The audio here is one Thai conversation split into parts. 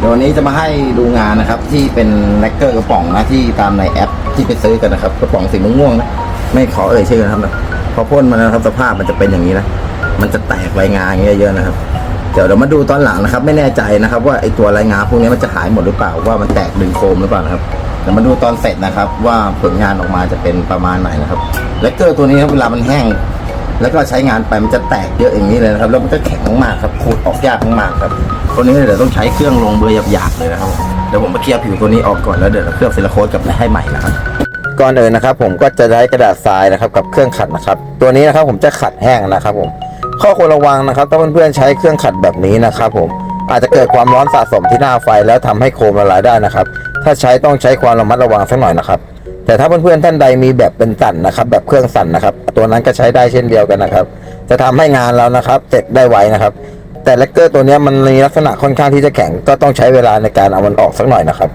เดี๋ยววันนี้จะมาให้ดูงานนะครับ ที่เป็นแลกเกอร์กระป๋องนะที่ตามในแอปที่ไปซื้อกันนะครับกระป๋องสีม่วงๆนะไม่ขอเอ่ยชื่อนะครับนะพอพ่นมานะครับสภาพมันจะเป็นอย่างนี้นะมันจะแตกรายงานเงี้ยเยอะนะครับเดี๋ยวเรามาดูตอนหลังนะครับ ไม่แน่ใจนะครับ ว่าไอตัวรายงานพวกนี้มันจะหายหมดหรือเปล่าว่ามันแตกดึงโคมหรือเปล่านะครับเดี๋ยวมาดูตอนเสร็จนะครับ ว่าผลงานออกมาจะเป็นประมาณไหนนะครับแลกเกอร์ตัวนี้ครับเวลามันแห้ง แล้วก็ใช้งานไปมันจะแตกเยอะอย่างนี้เลยนะครับ แล้วมันก็แข็งมากครับขูดออกยากมากครับตัวนี้เดี๋ยวต้องใช้เครื่องลงเบอร์หยาบๆเลยนะครับเดี๋ยวผมมาเคลียร์ผิวตัวนี้ออกก่อนแล้วเดี๋ยวเราเคลือบซิลิโคนกับให้ใหม่นะครับก่อนอื่นนะครับ ผมก็จะใช้กระดาษทรายนะครับกับเครื่องขัดนะครับ ตัวนี้นะครับผมจะขัดแห้งนะครับ ผม ข้อควรระวังนะครับถ้าเพื่อนๆใช้เครื่องขัดแบบนี้นะครับ ผมอาจจะเกิดความร้อนสะสมที่หน้าไฟแล้วทำให้โคมละลายได้นะครับ ถ้าใช้ต้องใช้ความระมัดระวังสักหน่อยนะครับ แต่ถ้าเพื่อนๆท่านใดมีแบบเป็นสั่นนะครับ แบบเครื่องสั่นนะครับ ตัวนั้นก็ใช้ได้เช่นเดียวกันนะครับ จะทำให้งานเรานะครับเสร็จได้ไวนะครับ แต่แลกเกอร์ตัวนี้มันมีลักษณะค่อนข้างที่จะแข็งก็ต้องใช้เวลาในการเอามันออกสักหน่อยนะครับ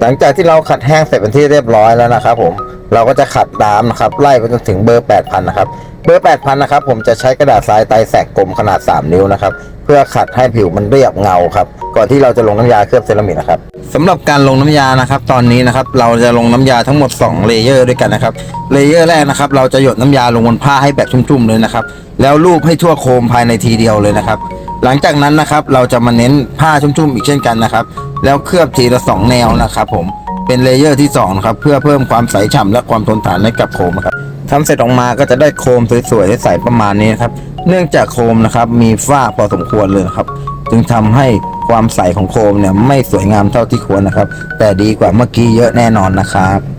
หลังจากที่เราขัดแห้งเสร็จเป็นที่เรียบร้อยแล้วนะครับผม เราก็จะขัดตามนะครับไล่ไปจนถึงเบอร์ 8,000 นะครับ เบอร์ 8,000 นะครับ ผมจะใช้กระดาษทรายไตแสกกลมขนาด 3 นิ้วนะครับ เพื่อขัดให้ผิวมันเรียบเงาครับ ก่อนที่เราจะลงน้ำยาเคลือบเซรามิกนะครับสำหรับการลงน้ำยานะครับ ตอนนี้นะครับเราจะลงน้ำยาทั้งหมด 2 เลเยอร์ด้วยกันนะครับ เลเยอร์แรกนะครับ เราจะหยดน้ำยาลงบนผ้าให้แบบชุ่มๆเลยนะครับ แล้วลูบให้ทั่วโคมภายในทีเดียวเลยนะครับ หลังจากนั้นนะครับ เราจะมาเน้นผ้าชุ่มๆอีกเช่นกันนะครับ แล้วเคลือบทีละสองแนวนะครับผม เป็นเลเยอร์ที่2นะครับเพื่อเพิ่มความใสฉ่ำและความทนทานให้กับโคมครับทำเสร็จออกมาก็จะได้โคมสวยๆใสประมาณนี้นครับ เนื่องจากโคมนะครับมีฝ้าพอสมควรเลยครับ จึงทำให้ความใสของโคมเนี่ยไม่สวยงามเท่าที่ควรนะครับ แต่ดีกว่าเมื่อกี้เยอะแน่นอนนะครับ